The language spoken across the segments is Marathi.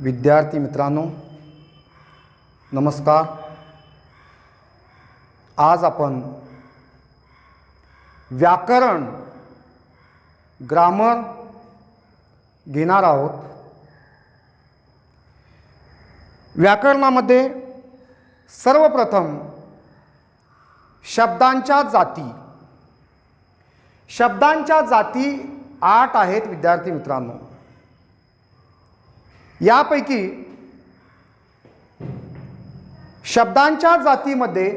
विद्यार्थी मित्रांनो नमस्कार. आज आपण व्याकरण ग्रामर घेणार आहोत. व्याकरणामध्ये सर्वप्रथम शब्दांच्या जाती. शब्दांच्या जाती आठ आहेत विद्यार्थी मित्रांनो. यापैकी शब्दांच्या जातीमध्ये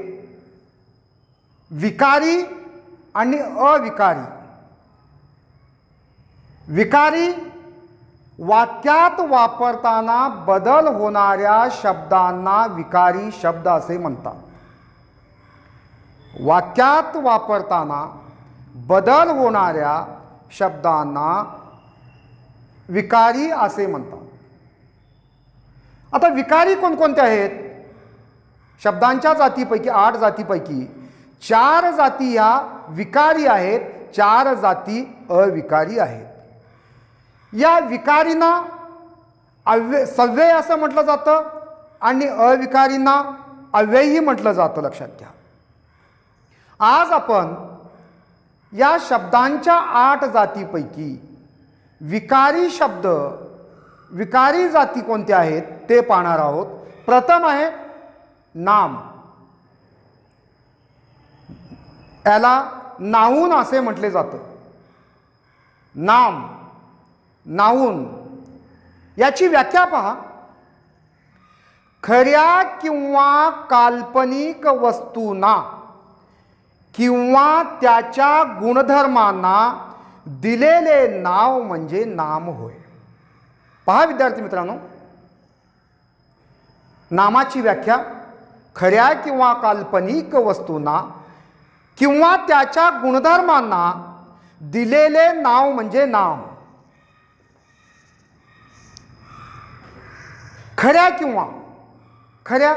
विकारी आणि अविकारी. विकारी वाक्यात वापरताना बदल होणाऱ्या शब्दांना विकारी शब्द असे म्हणतात. वाक्यात वापरताना बदल होणाऱ्या शब्दांना विकारी असे म्हणतात. आता विकारी कोणकोणते आहेत? शब्दांच्या जातीपैकी आठ जातीपैकी चार जाती या विकारी आहेत चार जाती अविकारी आहेत. या विकारींना अव्यय सव्यय असं म्हटलं जातं आणि अविकारींना अव्ययी म्हटलं जातं लक्षात घ्या. आज आपण या शब्दांच्या आठ जातीपैकी विकारी शब्द विकारी जाती कोणत्या आहेत ते पाहणार आहोत. प्रथम आहे नाम. याला नाऊन असे म्हटले जातं. नाम नाऊन. याची व्याख्या पहा. खऱ्या किंवा काल्पनिक वस्तूंना किंवा त्याच्या गुणधर्मांना दिलेले नाव म्हणजे नाम होय. पहा विद्यार्थी मित्रांनो नामाची व्याख्या खऱ्या किंवा काल्पनिक वस्तूंना किंवा त्याच्या गुणधर्मांना दिलेले नाव म्हणजे नाम. खऱ्या किंवा खऱ्या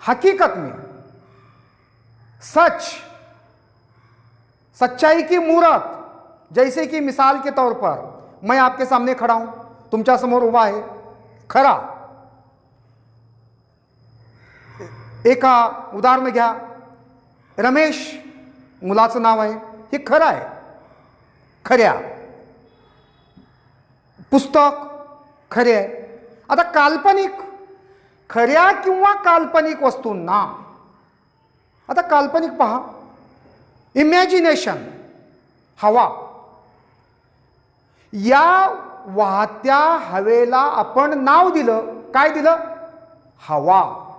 हकीकत में सच सच्चाई की मूरत जैसे कि मिसाल के तौर पर. मैं आपके सामने खड़ा हूं। तुमच्यासमोर उभा आहे खरा। एका उदाहरण घ्या। रमेश मुलाचं नाव आहे। हे खरं आहे। खऱ्या। पुस्तक खरे आहे। आता काल्पनिक खऱ्या किंवा काल्पनिक वस्तूंना आता काल्पनिक पहा। इमॅजिनेशन हवा। या वाहत्या हवेला आपण नाव दिलं. काय दिलं? हवा.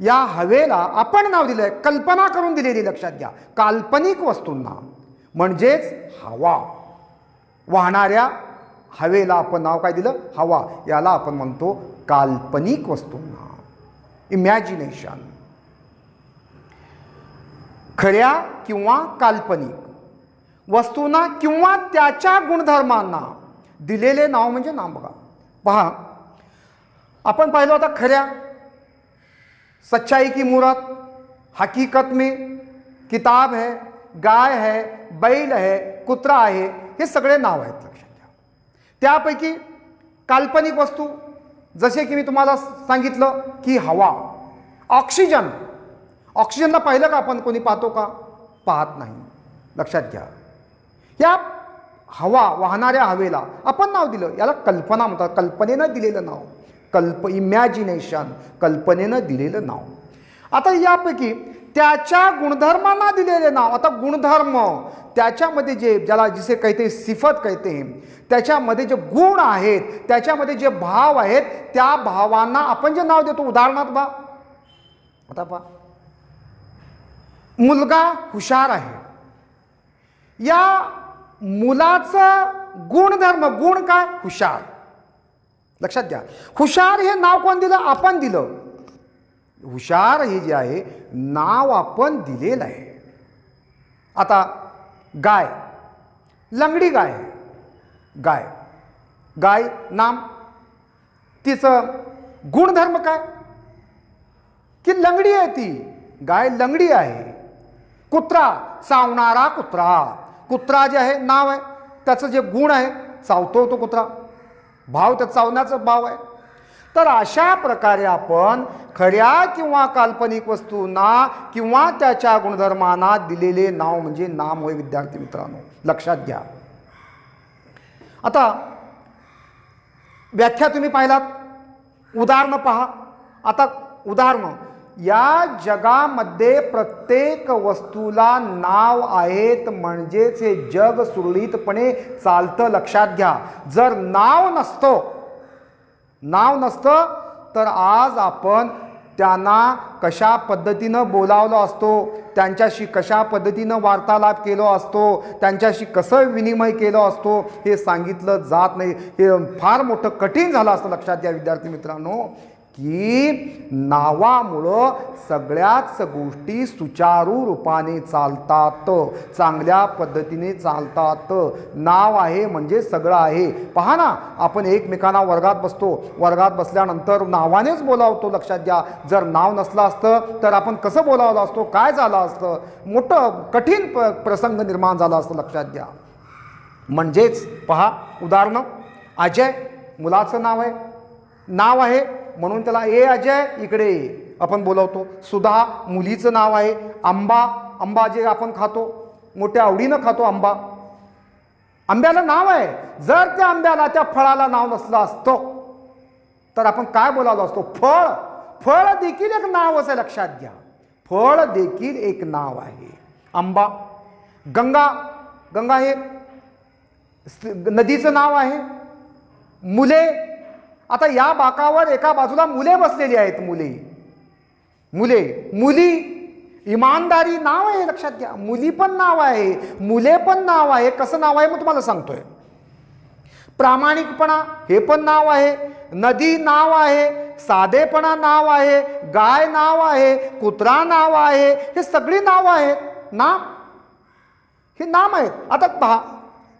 या हवेला आपण नाव दिलं आहे कल्पना करून दिलेली लक्षात घ्या. काल्पनिक वस्तूंना. म्हणजेच हवा. वाहणाऱ्या हवेला आपण नाव काय दिलं? हवा. याला आपण म्हणतो काल्पनिक वस्तूंना. इमॅजिनेशन खऱ्या किंवा काल्पनिक. वस्तूंना किंवा त्याच्या गुणधर्मांना. दिलेले नाव म्हणजे नाम बघा. पहा. आपण पाहिलं होता खऱ्या. सच्चाई की मुरत. हकीकत में किताब है गाय है बैल है कुत्रा आहे. हे सगळे नाव आहेत लक्षात घ्या त्यापैकी काल्पनिक वस्तू जसे की मी तुम्हाला सांगितलं की हवा. ऑक्सिजन. ऑक्सिजनला पाहिलं का आपण? कोणी पाहतो का? पाहत नाही. लक्षात घ्या. त्या हवा वाहणाऱ्या हवेला आपण नाव दिलं. याला कल्पना म्हणतात. कल्पनेनं दिलेलं नाव. कल्प इमॅजिनेशन. कल्पनेनं दिलेलं नाव. आता यापैकी त्याच्या गुणधर्मांना दिलेले नाव. आता गुणधर्म त्याच्यामध्ये जे ज्याला जिसे कहते सिफत कहते त्याच्यामध्ये जे गुण आहेत त्याच्यामध्ये जे भाव आहेत त्या भावांना आपण जे नाव देतो उदाहरणार्थ बा आता पा मुलगा हुशार आहे. या मुलाचं गुणधर्म गुण काय? हुशार. लक्षात घ्या. हुशार हे नाव कोण दिलं? आपण दिलं. हुशार हे जे आहे नाव आपण दिलेलं आहे. आता गाय. लंगडी गाय गाय. गाय नाम तिचं गुणधर्म काय? की लंगडी आहे ती. गाय लंगडी आहे. कुत्रा चावणारा कुत्रा. कुत्रा जे आहे नाव आहे त्याचं जे गुण आहे चावतो तो कुत्रा. भाव त्या चावण्याचं भाव आहे. तर अशा प्रकारे आपण खऱ्या किंवा काल्पनिक वस्तूंना किंवा त्याच्या गुणधर्मांना दिलेले नाव म्हणजे नाम होय विद्यार्थी मित्रांनो. लक्षात घ्या. आता व्याख्या तुम्ही पाहिलात. उदाहरणं पहा. आता उदाहरणं. या जगामध्ये प्रत्येक वस्तूला नाव आहेत म्हणजेच हे जग सुरळीतपणे चालतं. लक्षात घ्या. जर नाव नसतं नाव नसतं तर आज आपण त्यांना कशा पद्धतीनं बोलावलो असतो त्यांच्याशी कशा पद्धतीनं वार्तालाप केलो असतो त्यांच्याशी कसं विनिमय केलो असतो हे सांगितलं जात नाही. हे फार मोठं कठीण झालं असतं. लक्षात घ्या विद्यार्थी मित्रांनो. की नावामुळं सगळ्याच गोष्टी सुचारू रूपाने चालतात चांगल्या पद्धतीने चालतात. नाव आहे म्हणजे सगळं आहे. पहा ना आपण एकमेकांना वर्गात बसतो. वर्गात बसल्यानंतर नावानेच बोलावतो लक्षात घ्या. जर नाव नसलं असतं तर आपण कसं बोलावलं असतो? काय झालं असतं? मोठं कठीण प प्रसंग निर्माण झाला असतं लक्षात घ्या. म्हणजेच पहा उदाहरणं. अजय मुलाचं नाव आहे. नाव आहे म्हणून त्याला ए अजय इकडे ए आपण बोलवतो सुधा मुलीचं नाव आहे आंबा आंबा जे आपण खातो मोठ्या आवडीनं खातो आंबा. आंब्याला नाव आहे. जर त्या आंब्याला त्या फळाला नाव नसलं असतं तर आपण काय बोलावलो असतो? फळ. फळ देखील एक नाव असं लक्षात घ्या. फळ देखील एक नाव आहे. आंबा. गंगा. गंगा हे नदीचं नाव आहे. मुले आता या बाकावर एका बाजूला मुले बसलेली आहेत मुले. मुले. मुली इमानदारी नाव आहे लक्षात घ्या. मुली पण नाव आहे मुले पण नाव आहे. कसं नाव आहे मग तुम्हाला सांगतोय. प्रामाणिकपणा हे पण नाव आहे. नदी नाव आहे साधेपणा नाव आहे गाय नाव आहे कुत्रा नाव आहे हे सगळी नाव आहेत. नाम हे नाम आहेत. आता पहा.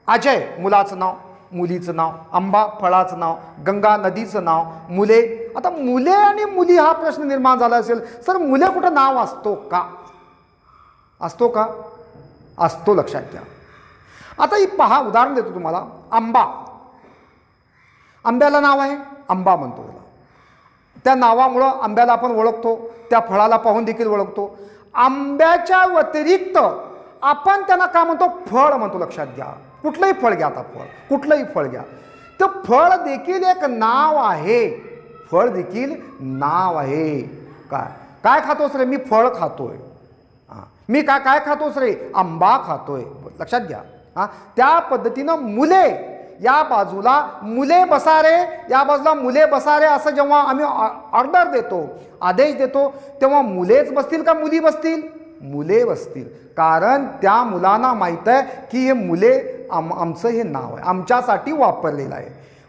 अजय मुलाचं नाव. मुलीचं नाव आंबा फळाचं नाव गंगा नदीचं नाव मुले. आता मुले आणि मुली हा प्रश्न निर्माण झाला असेल सर मुले कुठं नाव असतो का? असतो का? असतो लक्षात घ्या. आता ही पहा उदाहरण देतो तुम्हाला. आंबा. आंब्याला नाव आहे? आंबा म्हणतो त्याला. त्या नावामुळं आंब्याला आपण ओळखतो त्या फळाला पाहून देखील ओळखतो. आंब्याच्या व्यतिरिक्त आपण त्यांना काय म्हणतो? फळ म्हणतो लक्षात घ्या. कुठलंही फळ घ्या आता फळ. कुठलंही फळ घ्या. तर फळ देखील एक नाव आहे. फळ देखील नाव आहे. काय? काय खातोस रे? मी फळ खातोय. हां. मी काय काय खातोस रे? आंबा खातोय. लक्षात घ्या. हां. त्या पद्धतीनं मुले या बाजूला मुले बसारे या बाजूला मुले बसारे असं जेव्हा आम्ही ऑर्डर देतो आदेश देतो तेव्हा मुलेच बसतील का मुली बसतील? मुले बसतील. कारण त्या मुलांना माहीत आहे की हे मुले आम आमचं हे नाव आहे. आमच्यासाठी वापरलेलं आहे.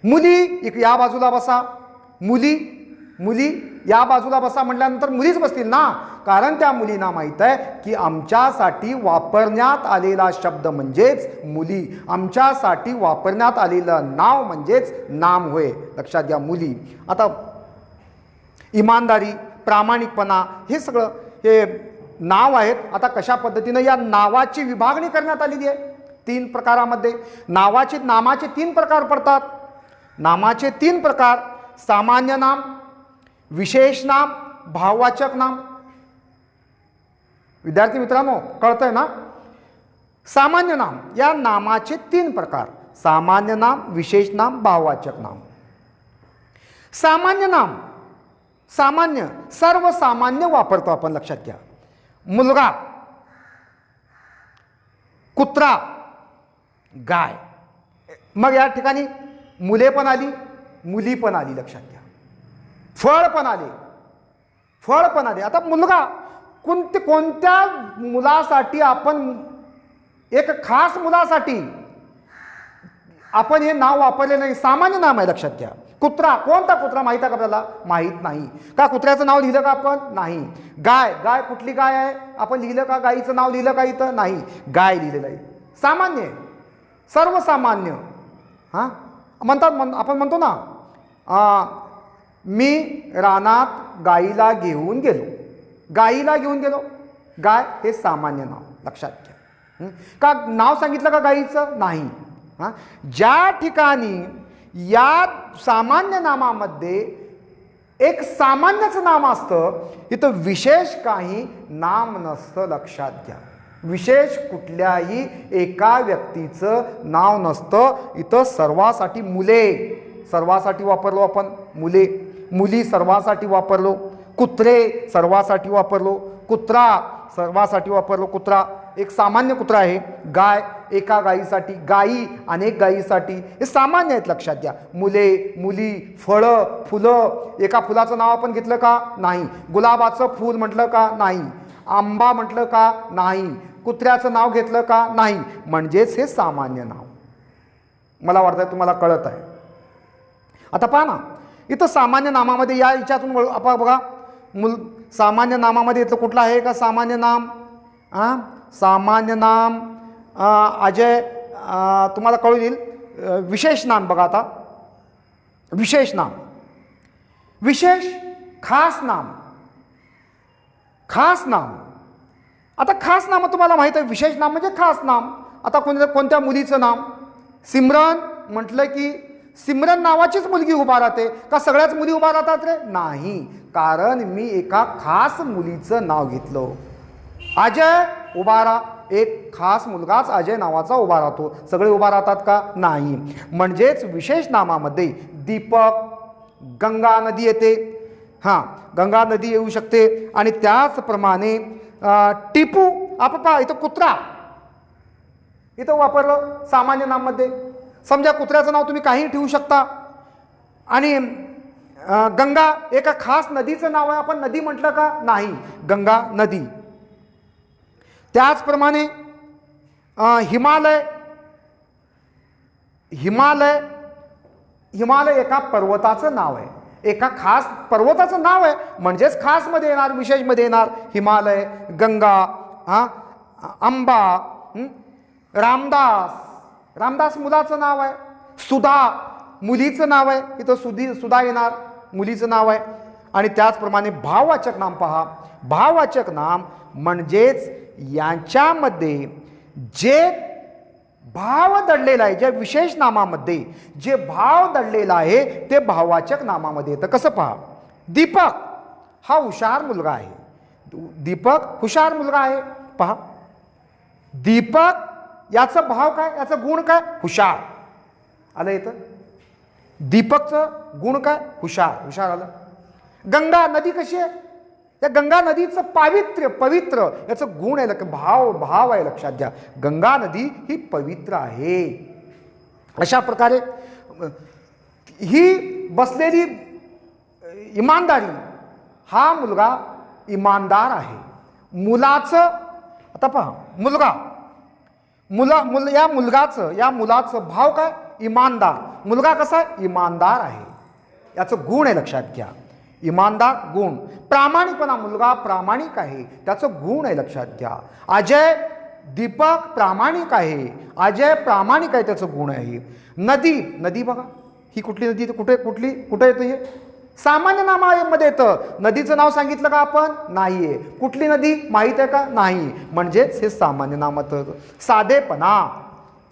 मुली इक या बाजूला बसा. मुली मुली या बाजूला बसा म्हटल्यानंतर मुलीच बसतील ना? कारण त्या मुलींना माहीत आहे की आमच्यासाठी वापरण्यात आलेला शब्द म्हणजेच मुली. आमच्यासाठी वापरण्यात आलेलं नाव म्हणजेच नाम होय. लक्षात घ्या मुली. आता इमानदारी प्रामाणिकपणा हे सगळं हे नाव आहेत. आता कशा पद्धतीनं या नावाची विभागणी करण्यात आलेली आहे? तीन प्रकारामध्ये. नावाचे नामाचे तीन प्रकार पडतात. नामाचे तीन प्रकार. सामान्य नाम विशेष नाम भाववाचक नाम. विद्यार्थी मित्रांनो कळतंय ना? सामान्य नाम. या नामाचे तीन प्रकार. सामान्य नाम विशेष नाम भाववाचक नाम. सामान्य नाम. सामान्य सर्वसामान्य वापरतो आपण लक्षात घ्या. मुलगा कुत्रा गाय. मग या ठिकाणी मुले पण आली मुली पण आली लक्षात घ्या. फळ पण आले. फळ पण आले. आता मुलगा कोणते कोणत्या मुलासाठी आपण एक खास मुलासाठी आपण हे नाव वापरले नाही सामान्य नाम आहे लक्षात घ्या. कुत्रा कोणता कुत्रा माहीत आहे का आपल्याला? माहीत नाही. का कुत्र्याचं नाव लिहिलं का आपण? नाही. गाय गाय कुठली गाय आहे? आपण लिहिलं का गायीचं नाव लिहिलं का इथं? नाही. गाय लिहिलेलं आहे. सामान्य सर्वसामान्य. हां? म्हणतात म्हण आपण म्हणतो ना आ, मी रानात गाईला घेऊन गेलो. गाईला घेऊन गेलो. गाय हे सामान्य नाव. लक्षात घ्या. का नाव सांगितलं का गाईचं? नाही. हां? ज्या ठिकाणी या सामान्य नामामध्ये एक सामान्यच नाम असतं. इथं विशेष काही नाम नसतं लक्षात घ्या. विशेष कुठल्याही एका व्यक्तीचं नाव नसतं. इथं सर्वासाठी मुले. सर्वासाठी वापरलो आपण. मुले. मुली सर्वासाठी वापरलो. कुत्रे सर्वासाठी वापरलो. कुत्रा सर्वासाठी वापरलो. कुत्रा. एक सामान्य कुत्रा आहे. गाय एका गायीसाठी गायी अनेक गायीसाठी हे सामान्य आहेत लक्षात घ्या. मुले मुली फळं फुलं एका फुलाचं नाव आपण घेतलं का? नाही. गुलाबाचं फूल म्हटलं का? नाही. आंबा म्हटलं का? नाही. कुत्र्याचं नाव घेतलं का? नाही. म्हणजेच हे सामान्य नाव. मला वाटतं तुम्हाला कळत आहे. आता पहा ना इथं सामान्य नामामध्ये या याच्यातून आपण बघा. मुल सामान्य नामामध्ये इथलं कुठलं आहे का? सामान्य नाम? हां सामान्य नाम अजय तुम्हाला कळून येईल विशेष नाम बघा आता. विशेष नाम. विशेष खास नाम. खास नाम. आता खास नाम तुम्हाला माहीत आहे. विशेष नाम म्हणजे खास नाम. आता कोणत्या कोणत्या मुलीचं नाम? सिमरन म्हटलं की सिमरन नावाचीच मुलगी उभा राहते. का सगळ्याच मुली उभा राहतात रे? नाही. कारण मी एका खास मुलीचं नाव घेतलं. अजय उभा राहा. एक खास मुलगाच अजय नावाचा उभा राहतो. सगळे उभा राहतात का? नाही. म्हणजेच विशेष नामामध्ये दीपक गंगा नदी येते. हां गंगा नदी येऊ शकते आणि त्याचप्रमाणे टिपू आपण इथं कुत्रा. इथं वापरलं सामान्य नाममध्ये. समजा कुत्र्याचं नाव तुम्ही काहीही ठेवू शकता. आणि गंगा एका खास नदीचं नाव आहे. आपण नदी म्हटलं का? नाही. गंगा नदी. त्याचप्रमाणे हिमालय हिमालय हिमालय एका पर्वताचं नाव आहे. एका खास पर्वताचं नाव आहे. म्हणजेच खासमध्ये येणार विशेषमध्ये येणार हिमालय गंगा हां आंबा रामदास. रामदास मुलाचं नाव आहे. सुधा मुलीचं नाव आहे. इथं सुधी सुधा येणार मुलीचं नाव आहे. आणि त्याचप्रमाणे भाववाचक नाम पहा. भाववाचक नाम म्हणजेच यांच्यामध्ये जे भाव दडलेला आहे ज्या विशेष नामामध्ये जे भाव दडलेला आहे ते भाववाचक नामामध्ये येतं. कसं पहा? दीपक हा हुशार मुलगा आहे. दीपक हुशार मुलगा आहे. पहा. दीपक याचं भाव काय? याचं गुण काय? हुशार. आलं येतं दीपकचं गुण काय? हुशार. हुशार आलं. गंगा नदी कशी आहे? त्या गंगा नदीचं पावित्र्य पवित्र याचं गुण आहे लक भाव भाव आहे लक्षात घ्या. गंगा नदी ही पवित्र आहे. अशा प्रकारे ही बसलेली इमानदारी हा मुलगा इमानदार आहे. मुलाचं आता पहा मुलगा. मुला मुल या मुलगाचं या मुलाचं भाव काय? इमानदार. मुलगा कसा? इमानदार आहे. याचं गुण आहे लक्षात घ्या. इमानदार गुण. प्रामाणिकपणा मुलगा प्रामाणिक आहे. त्याचं गुण आहे लक्षात घ्या. अजय दीपक प्रामाणिक आहे. अजय प्रामाणिक आहे त्याचं गुण आहे. नदी नदी बघा. ही कुठली नदी कुठे कुठली कुठे येतं हे? सामान्य नामामध्ये येतं. नदीचं नाव सांगितलं का आपण? नाहीये. कुठली नदी माहीत आहे का? नाही. म्हणजेच हे सामान्य नामात साधेपणा.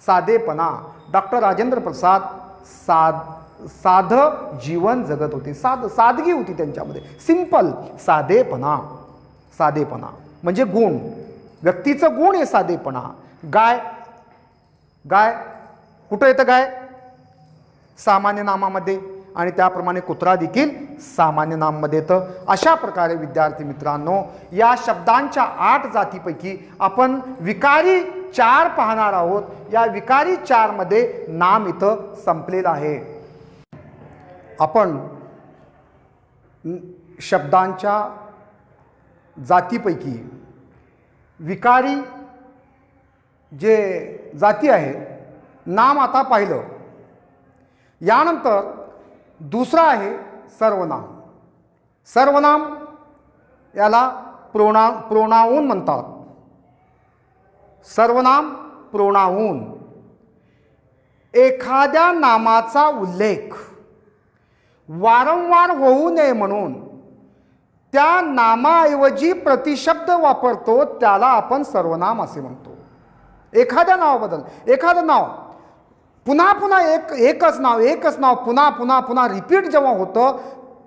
साधेपणा. डॉक्टर राजेंद्र प्रसाद साध साधं जीवन जगत होते. साध सादगी होती त्यांच्यामध्ये. सिंपल साधेपणा. साधेपणा. म्हणजे गुण. व्यक्तीचं गुण आहे साधेपणा. गाय. गाय. कुठं येतं गाय? सामान्य नामामध्ये. आणि त्याप्रमाणे कुत्रा देखील सामान्य नाममध्ये येतं. अशा प्रकारे विद्यार्थी मित्रांनो या शब्दांच्या आठ जातीपैकी आपण विकारी चार पाहणार आहोत. या विकारी चारमध्ये नाम इथं संपलेलं आहे. आपण शब्दांच्या जातीपैकी विकारी जे जाती आहेत नाम आता पाहिलं. यानंतर दुसरा आहे सर्वनाम. सर्वनाम याला प्रोणा प्रोणाऊन म्हणतात. सर्वनाम प्रोणाऊन एखाद्या नामाचा उल्लेख वारंवार होऊ नये म्हणून त्या नामाऐवजी प्रतिशब्द वापरतो त्याला आपण सर्वनाम असे म्हणतो. एखाद्या नावाबद्दल एखादं नाव पुन्हा पुन्हा एक एकच नाव एकच नाव पुन्हा पुन्हा पुन्हा रिपीट जेव्हा होतं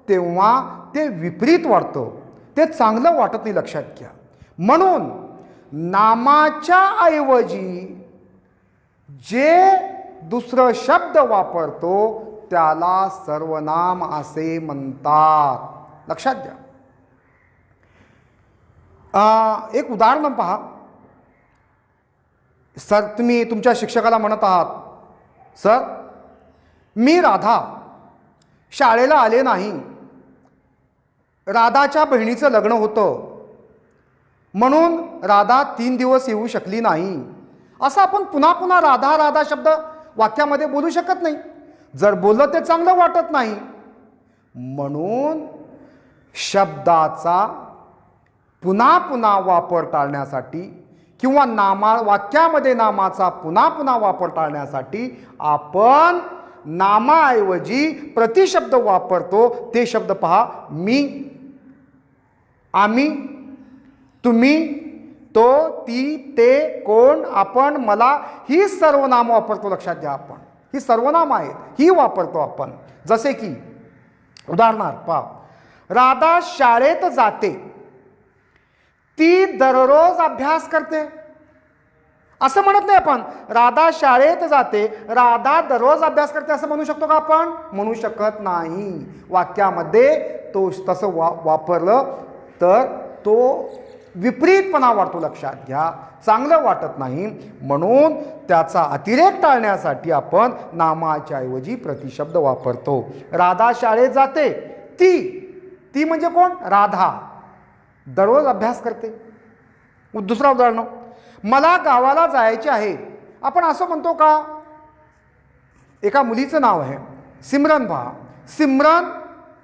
तेव्हा ते विपरीत वाढतं. ते चांगलं वाटत नाही लक्षात घ्या. म्हणून नामाच्या ऐवजी जे दुसरं शब्द वापरतो त्याला सर्वनाम असे म्हणतात. लक्षात द्या. एक उदाहरण पहा. सर तुम्ही तुमच्या शिक्षकाला म्हणत आहात सर मी राधा. शाळेला आले नाही. राधाच्या बहिणीचं लग्न होतं. म्हणून राधा तीन दिवस येऊ शकली नाही. असं आपण पुन्हा पुन्हा राधा राधा शब्द वाक्यामध्ये बोलू शकत नाही. जर बोललं ते चांगलं वाटत नाही. म्हणून शब्दाचा पुन्हा पुन्हा वापर टाळण्यासाठी किंवा नामा वाक्यामध्ये नामाचा पुन्हा पुन्हा वापर टाळण्यासाठी आपण नामाऐवजी प्रतिशब्द वापरतो. ते शब्द पहा मी आम्ही तुम्ही तो ती ते कोण आपण मला ही सर्व नाम वापरतो. लक्षात घ्या आपण. ही सर्वनाम आहेत ही वापरतो आपण. जसे की उदाहरणार्थ पा राधा शाळेत जाते. ती दररोज अभ्यास करते. असं म्हणत नाही आपण. राधा शाळेत जाते राधा दररोज अभ्यास करते असं म्हणू शकतो का आपण? म्हणू शकत नाही. वाक्यामध्ये तो तसं वा वापरलं तर तो विपरीतपणा वाढतो लक्षात घ्या. चांगलं वाटत नाही. म्हणून त्याचा अतिरेक टाळण्यासाठी आपण नामाच्या ऐवजी प्रतिशब्द वापरतो. राधा शाळेत जाते. ती ती म्हणजे कोण? राधा. दररोज अभ्यास करते. दुसरं उदाहरण मला गावाला जायचे आहे. आपण असं म्हणतो का? एका मुलीचं नाव आहे. सिमरन पहा. सिमरन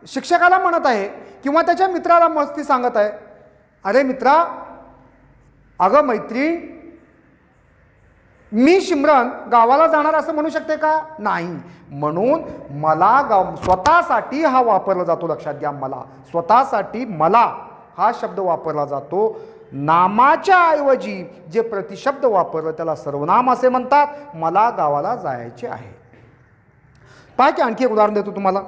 शिक्षकाला म्हणत आहे किंवा त्याच्या मित्राला मस्ती सांगत आहे. अरे मित्रा अगं मैत्रीण मी शिमरन गावाला जाणार असं म्हणू शकते का? नाही. म्हणून मला गाव स्वतःसाठी हा वापरला जातो लक्षात घ्या मला. स्वतःसाठी मला हा शब्द वापरला जातो. नामाच्या ऐवजी जे प्रतिशब्द वापरलं त्याला सर्वनाम असे म्हणतात. मला गावाला जायचे आहे. पहा की आणखी एक उदाहरण देतो तुम्हाला.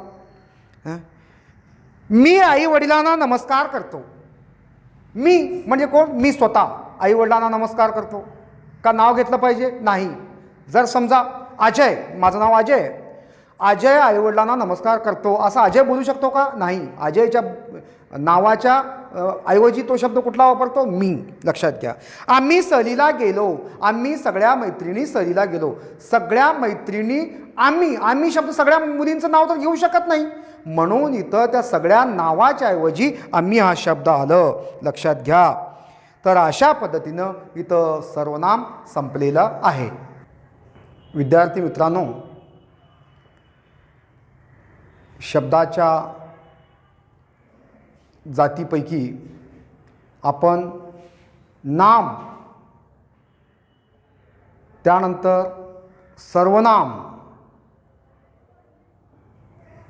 मी आई वडिलांना नमस्कार करतो. मी म्हणजे कोण? मी स्वतः. आई वडिलांना नमस्कार करतो. का नाव घेतलं पाहिजे? नाही. जर समजा अजय माझं नाव अजय. आहे. अजय आईवडिलांना नमस्कार करतो. असं अजय बोलू शकतो का? नाही. अजयच्या नावाच्या ऐवजी तो शब्द कुठला वापरतो? मी. लक्षात घ्या. आम्ही सहलीला गेलो. आम्ही सगळ्या मैत्रिणी सहलीला गेलो. सगळ्या मैत्रिणी आम्ही आम्ही शब्द सगळ्या मुलींचं नाव तर घेऊ शकत नाही. म्हणून इथं त्या सगळ्या नावाच्या ऐवजी आम्ही हा शब्द आलं. लक्षात घ्या. तर अशा पद्धतीनं इथं सर्वनाम संपलेलं आहे. विद्यार्थी मित्रांनो शब्दाच्या जातीपैकी आपण नाम त्यानंतर सर्वनाम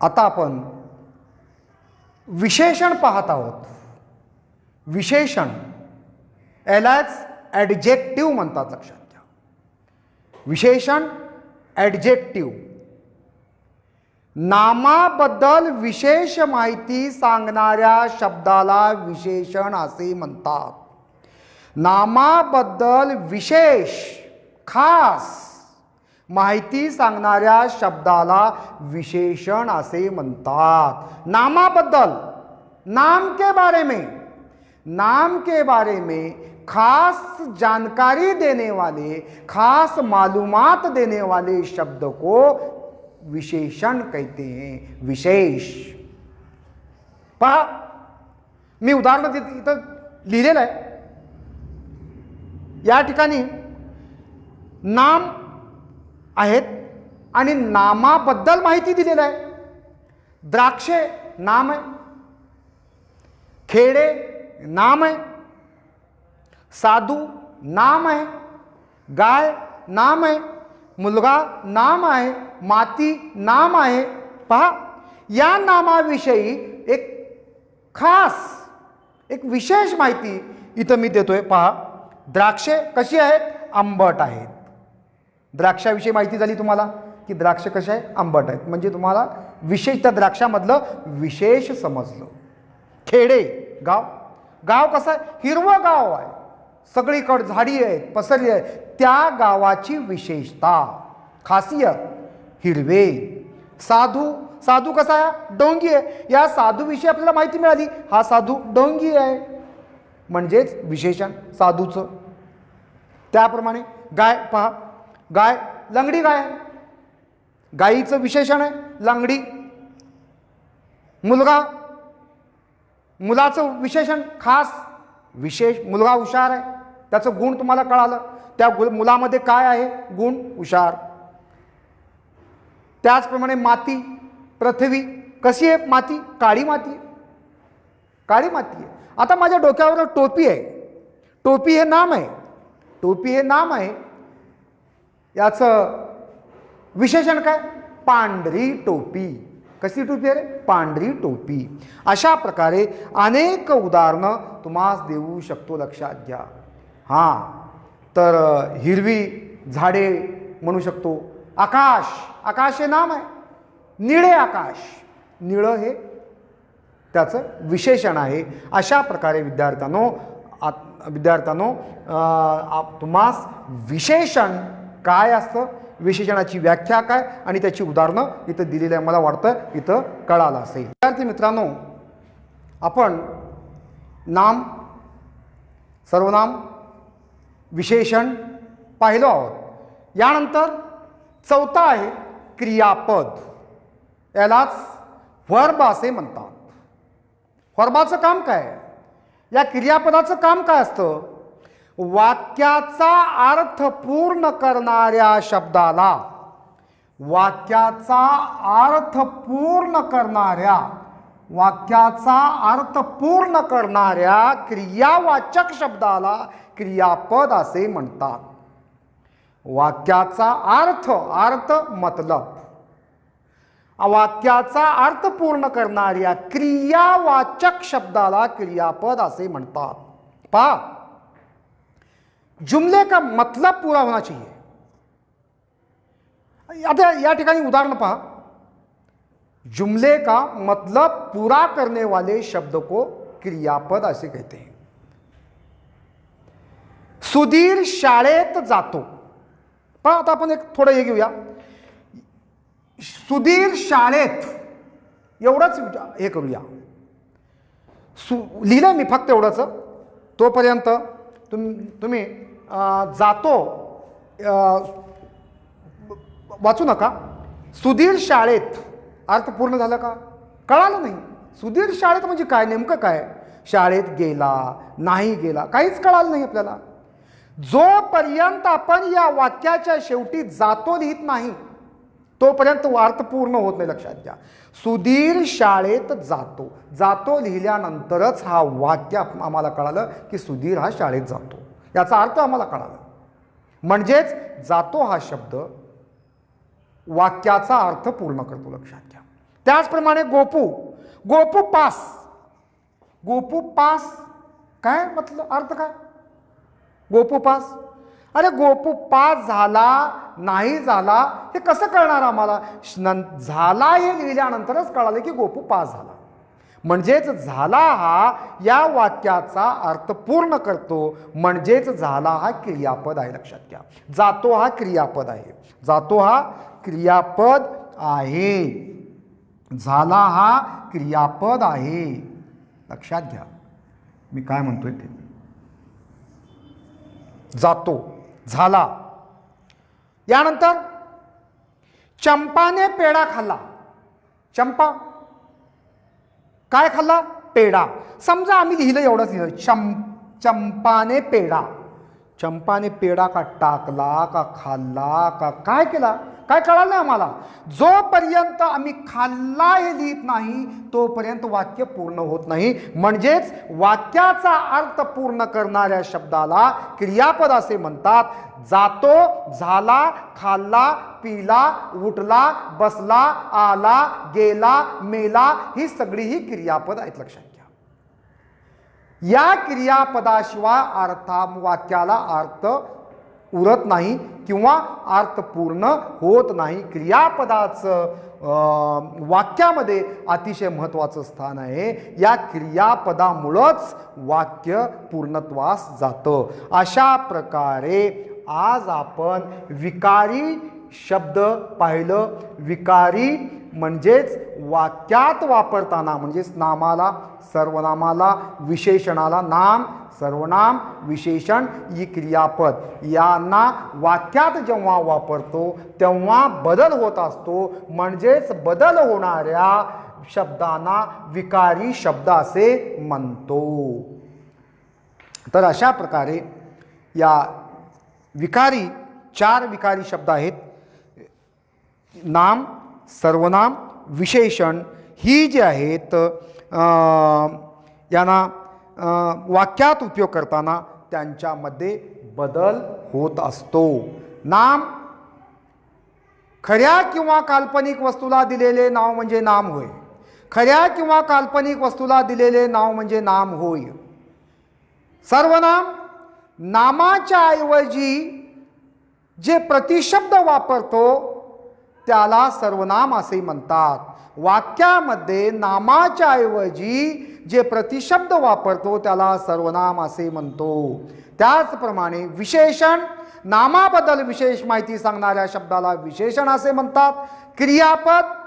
आता आपण विशेषण पाहत आहोत. विशेषण यालाच ॲडजेक्टिव्ह म्हणतात लक्षात घ्या विशेषण ॲडजेक्टिव्ह. नामाबद्दल विशेष माहिती सांगणाऱ्या शब्दाला विशेषण असे म्हणतात. नामाबद्दल विशेष खास माहिती सांगणाऱ्या शब्दाला विशेषण असे म्हणतात. नामाबद्दल नाम के बारे में नाम के बारे में खास जानकारी देने वाले खास मालूमात देने वाले शब्द को विशेषण कहते हैं। विशेष। पहा मी उदाहरण देत इथं लिहिलेलं आहे. या ठिकाणी नाम आहेत आणि नामाबद्दल माहिती दिलेलं आहे. द्राक्षे नाम आहे. खेडे नाम आहे. साधू नाम आहे. गाय नाम आहे. मुलगा नाम आहे. माती नाम आहे. पहा या नामाविषयी एक खास एक विशेष माहिती इथं मी देतोय. पहा द्राक्षे कशी आहेत? आंबट आहेत. द्राक्षाविषयी माहिती झाली तुम्हाला? की द्राक्ष कसे आहे आंबट आहेत. म्हणजे तुम्हाला विशेष त्या द्राक्षामधलं विशेष समजलं. खेडे गाव. गाव कसं? आहे हिरवं गाव आहे. सगळीकड झाडी आहेत पसरली आहे त्या गावाची विशेषता. खासियत हिरवे. साधू साधू कसा आहे? डोंगी आहे. या साधूविषयी आपल्याला माहिती मिळाली. हा साधू डोंगी आहे. म्हणजेच विशेषण साधूचं. त्याप्रमाणे गाय पहा गाय लंगडी गाय. गायीचं विशेषण आहे लंगडी. मुलगा मुलाचं विशेषण खास विशेष मुलगा हुशार आहे. त्याचं गुण तुम्हाला कळालं. त्या गु मुलामध्ये काय आहे? गुण हुशार. त्याचप्रमाणे माती पृथ्वी. कशी आहे माती? काळी माती काळी माती आहे. आता माझ्या डोक्यावर टोपी आहे. टोपी हे नाम आहे. टोपी हे नाम आहे. याचं विशेषण काय? पांढरी टोपी. कशी टोपी अरे रे? पांढरी टोपी. अशा प्रकारे अनेक उदाहरणं तुम्हास देऊ शकतो लक्षात घ्या. हां तर हिरवी झाडे म्हणू शकतो. आकाश. आकाश हे नाम आहे. निळे आकाश. निळं हे त्याचं विशेषण आहे. अशा प्रकारे विद्यार्थ्यांनो आत विद्यार्थ्यांनो आप- तुम्हास विशेषण काय असतं? विशेषणाची व्याख्या काय? आणि त्याची उदाहरणं इथं दिलेली आहे. मला वाटतं इथं कळालं असेल. विद्यार्थी मित्रांनो आपण नाम सर्वनाम विशेषण पाहिलो आहोत. यानंतर चौथा आहे क्रियापद. यालाच वर्ब असे म्हणतात. व्हर्बाचं काम काय? या क्रियापदाचं काम काय असतं? वाक्याचा अर्थ पूर्ण करणाऱ्या शब्दाला वाक्याचा अर्थ पूर्ण करणाऱ्या वाक्याचा अर्थ पूर्ण करणाऱ्या क्रियावाचक शब्दाला क्रियापद असे म्हणतात. वाक्याचा अर्थ अर्थ मतलब. वाक्याचा अर्थ पूर्ण करणाऱ्या क्रियावाचक शब्दाला क्रियापद असे म्हणतात. पा जुमले का मतलब पूरा होना चाहिए। आता या ठिकाणी उदाहरण पहा। जुमले का मतलब पूरा करने वाले शब्द को क्रियापद असे कहते हैं। सुधीर शाळेत जातो। पहा आता आपण एक थोडं हे घेऊया। सुधीर शाळेत एवढंच हे करूया। सु लिहिलं मी फक्त एवढंच तोपर्यंत तुम तुम्ही जातो. वाचू नका. सुधीर शाळेत अर्थ पूर्ण झालं का? कळालं नाही. सुधीर शाळेत म्हणजे काय? नेमकं काय? शाळेत गेला नाही गेला काहीच कळालं नाही आपल्याला. जोपर्यंत आपण या वाक्याच्या शेवटी जातो लिहित नाही तोपर्यंत अर्थ पूर्ण होत नाही लक्षात घ्या. सुधीर शाळेत जातो. जातो लिहिल्यानंतरच हा वाक्य आम्हाला कळालं की सुधीर हा शाळेत जातो. याचा अर्थ आम्हाला कळाला. म्हणजेच जातो हा शब्द वाक्याचा अर्थ पूर्ण करतो लक्षात घ्या. त्याचप्रमाणे गोपू गोपू पास. गोपू पास काय म्हटलं अर्थ काय? गोपू पास. अरे गोपू पास झाला नाही झाला हे कसं कळणार आम्हाला? झाला हे लिहिल्यानंतरच कळालं की गोपू पास झाला. म्हणजेच झाला हा या वाक्याचा अर्थ पूर्ण करतो. म्हणजेच झाला हा क्रियापद आहे लक्षात घ्या. जातो हा क्रियापद आहे. जातो हा क्रियापद आहे. झाला हा क्रियापद आहे. लक्षात घ्या. मी काय म्हणतोय ते? जातो. झाला. यानंतर चंपाने पेढा खाल्ला. चंपा काय खाल्ला? पेढा. समजा आम्ही लिहिलं एवढंच लिहिलं. चम चंपाने पेढा. चंपाने पेढा का टाकला का खाल्ला का काय केला? काय कळालं आम्हाला? जोपर्यंत आम्ही खाल्ला हे लिहित नाही तोपर्यंत वाक्य पूर्ण होत नाही. म्हणजेच वाक्याचा अर्थ पूर्ण करणाऱ्या शब्दाला क्रियापद असे म्हणतात. जातो झाला खाल्ला पिला उठला बसला आला गेला मेला ही सगळी ही क्रियापद आहेत लक्षात घ्या. या क्रियापदाशिवाय अर्था वाक्याला अर्थ उरत नाही किंवा अर्थपूर्ण होत नाही. क्रियापदाचं वाक्यामध्ये अतिशय महत्त्वाचं स्थान आहे. या क्रियापदामुळंच वाक्य पूर्णत्वास जातं. अशा प्रकारे आज आपण विकारी शब्द पाहिलं. विकारी म्हणजेच वाक्यात वापरताना म्हणजेच नामाला सर्वनामाला विशेषणाला नाम सर्वनाम विशेषण ही क्रियापद. यांना वाक्यात जेव्हा वापरतो तेव्हा बदल होत असतो. म्हणजेच बदल होणाऱ्या शब्दांना विकारी शब्द असे म्हणतो. तर अशा प्रकारे या विकारी चार विकारी शब्द आहेत. नाम सर्वनाम विशेषण. ही जी आहेत यांना वाक्यात उपयोग करताना त्यांच्यामध्ये बदल होत असतो. नाम खऱ्या किंवा काल्पनिक वस्तूला दिलेले नाव म्हणजे नाम होय. खऱ्या किंवा काल्पनिक वस्तूला दिलेले नाव म्हणजे नाम होय. सर्वनाम नामाच्या ऐवजी जे प्रतिशब्द वापरतो त्याला सर्वनाम असे म्हणतात. वाक्यामध्ये नामाच्या ऐवजी जे प्रतिशब्द वापरतो त्याला सर्वनाम असे म्हणतो. त्याचप्रमाणे विशेषण नामाबद्दल विशेष माहिती सांगणाऱ्या शब्दाला विशेषण असे म्हणतात. क्रियापद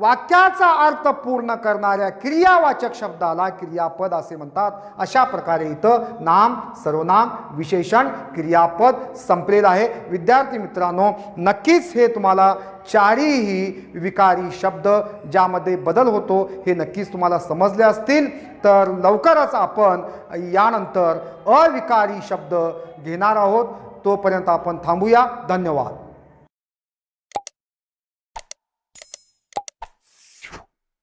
वाक्याचा अर्थ पूर्ण करणाऱ्या क्रियावाचक शब्दाला क्रियापद असे म्हणतात. अशा प्रकारे इथं नाम सर्वनाम विशेषण क्रियापद संपलेलं आहे. विद्यार्थी मित्रांनो नक्कीच हे तुम्हाला चारही विकारी शब्द ज्यामध्ये बदल होतो हे नक्कीच तुम्हाला समजले असतील. तर लवकरच आपण यानंतर अविकारी शब्द घेणार आहोत. तोपर्यंत आपण थांबूया. धन्यवाद.